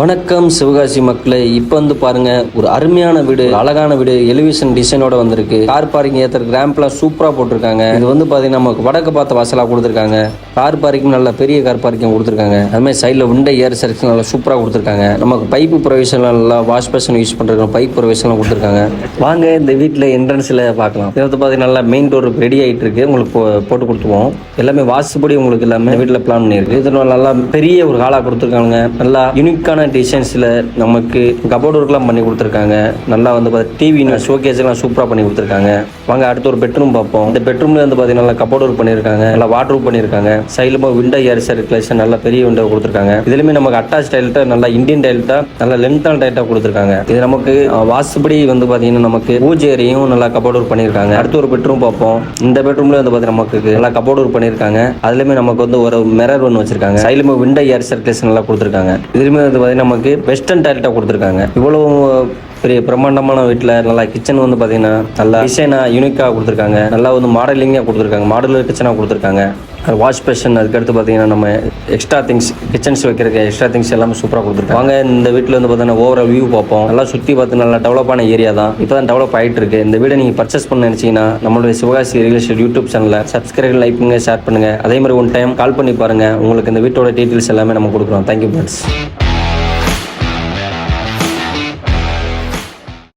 வணக்கம் சிவகாசி மக்களே. இப்போ வந்து பாருங்க ஒரு அருமையான வீடு அழகான வீடு எலிவேஷன் டிசைனோட வந்திருக்கு. கார் பார்க்கிங் ஏத்துற கிராம்ப்லாம் சூப்பரா போட்டிருக்காங்க. இது வந்து பாத்தீங்கன்னா நமக்கு வடக்கு பார்த்த வாசலா கொடுத்துருக்காங்க. கார் பார்க்கிங் நல்லா பெரிய கார் பார்க்கிங் கொடுத்துருக்காங்க. அது மாதிரி சைடில் விண்டோ ஏர் சர்வீஸ் நல்லா சூப்பராக கொடுத்துருக்காங்க. நமக்கு பைப்பு ப்ரொவிஷன் நல்லா வாஷ் பேஷன் யூஸ் பண்ணுறது பைப் ப்ரொவிஷன்லாம் கொடுத்துருக்காங்க. வாங்க இந்த வீட்டில் என்ட்ரன்ஸில் பார்க்கலாம். இதை பார்த்து நல்லா மெயின் டோர் ரெடி ஆகிட்டு இருக்கு. உங்களுக்கு போ- போட்டு கொடுத்துருவோம். எல்லாமே வாசுபடி உங்களுக்கு எல்லாமே வீட்டில் பிளான் பண்ணியிருக்கு. இது நல்லா பெரிய ஒரு ஹாலாக கொடுத்துருக்காங்க. நல்லா யூனிக்கான டிசைன்ஸில் நமக்கு கபோர்டு ஒர்க்லாம் பண்ணி கொடுத்துருக்காங்க. நல்லா வந்து டிவி ஷோகேஸ் எல்லாம் சூப்பராக பண்ணி கொடுத்துருக்காங்க. வாங்க அடுத்து ஒரு பெட்ரூம் பார்ப்போம். இந்த பெட்ரூம்ல வந்து பார்த்தீங்கன்னா நல்லா கபோர்டு ஒர்க் பண்ணியிருக்காங்க. நல்லா வாட்டர் பண்ணியிருக்காங்க. சைடில் விண்டோ ஏர் சர்க்குலேஷன் நல்லா பெரிய விண்டோ கொடுத்துருக்காங்க. இதுலையுமே நமக்கு அட்டாச் டைல்ட்டா நல்லா இந்தியன் டைல்ட்டா நல்லா லென்த்தான டைல்ட்டாக கொடுத்துருக்காங்க. இது நமக்கு வாசுபடி வந்து பார்த்தீங்கன்னா நமக்கு பூஜை ஏரியும் நல்லா கபோர்டு பண்ணியிருக்காங்க. அடுத்து ஒரு பெட்ரூம் பார்ப்போம். இந்த பெட்ரூம்ல வந்து பார்த்தீங்கன்னா நமக்கு நல்லா கபோர்டு பண்ணியிருக்காங்க. அதுலயுமே நமக்கு வந்து ஒரு மிரர் ஒன்று வச்சிருக்காங்க. சைடுமே விண்டோ ஏர் சர்க்குலேஷன் நல்லா கொடுத்துருக்காங்க. இதுலயுமே வந்து பார்த்தீங்கன்னா நமக்கு வெஸ்டர்ன் டைல்ட்டாக கொடுத்துருக்காங்க. இவ்வளவு பெரிய பிரம்மாண்டமான வீட்டில் நல்லா கிச்சன் வந்து பார்த்தீங்கன்னா நல்லா டிசைனாக யூனிக்காக கொடுத்துருக்காங்க. நல்லா வந்து மாடலிங்காக கொடுத்துருக்காங்க. மாடலர் கிச்சனாக கொடுத்துருக்காங்க. வாஷ் பேஷன் அதுக்கடுத்து பார்த்தீங்கன்னா நம்ம எக்ஸ்ட்ரா திங்ஸ் கிச்சன்ஸ் வைக்கிறதுக்கு எக்ஸ்ட்ரா திங்ஸ் எல்லாமே சூப்பராக கொடுத்துருக்காங்க. வாங்க இந்த வீட்டில் வந்து பார்த்தீங்கன்னா ஓவரால் வியூ பார்ப்போம். நல்லா சுற்றி பார்த்து நல்லா டெவலப்பான ஏரியா தான் இப்போ தான். டெவலப் ஆகிட்டு இருக்கு இந்த வீடை நீங்கள் பர்ச்சேஸ் பண்ண நினச்சிங்கன்னா நம்மளுடைய சிவகாசி ரியல் எஸ்டேட் யூடியூப் சேனலில் சப்ஸ்கிரைப் லைக் பண்ணுங்க ஷேர் பண்ணுங்க. அதே மாதிரி ஒன் டைம் கால் பண்ணி பாருங்கள் உங்களுக்கு இந்த வீட்டோட டீட்டெயில்ஸ் எல்லாமே நம்ம கொடுக்குறோம். Thank you friends